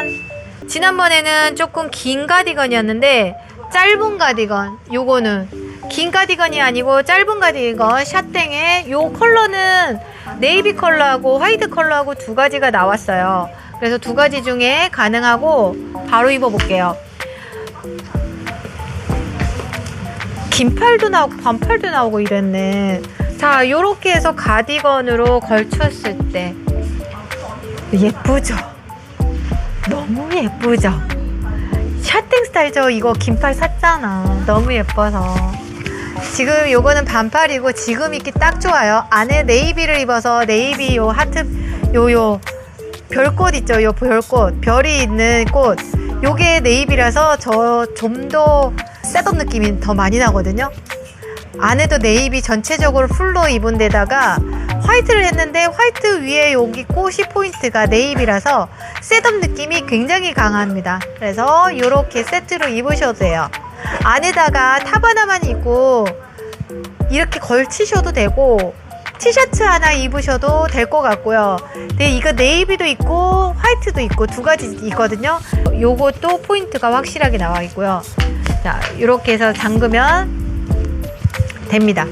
짜잔! 지난번에는 조금 긴 가디건이었는데 짧은 가디건 요거는 긴 가디건이 아니고 짧은 가디건 샤땡에 요 컬러는 네이비 컬러하고 화이트 컬러하고 두 가지가 나왔어요. 그래서 두 가지 중에 가능하고 바로 입어볼게요. 긴 팔도 나오고 반팔도 나오고 이랬네. 자, 요렇게 해서 가디건으로 걸쳤을 때 예쁘죠? 너무 예쁘죠? 샤팅 스타일죠? 이거 긴팔 샀잖아. 너무 예뻐서. 지금 요거는 반팔이고 지금 입기 딱 좋아요. 안에 네이비를 입어서 네이비 요 하트 요요 별꽃 있죠? 요 별꽃 별이 있는 꽃. 요게 네이비라서 저 좀 더 셋업 느낌이 더 많이 나거든요. 안에도 네이비 전체적으로 풀로 입은 데다가 화이트를 했는데 화이트 위에 여기 꽃이 포인트가 네이비라서 셋업 느낌이 굉장히 강합니다. 그래서 이렇게 세트로 입으셔도 돼요. 안에다가 탑 하나만 입고 이렇게 걸치셔도 되고 티셔츠 하나 입으셔도 될 것 같고요. 근데 이거 네이비도 있고 화이트도 있고 두 가지 있거든요. 요것도 포인트가 확실하게 나와 있고요. 자, 이렇게 해서 잠그면 됩니다.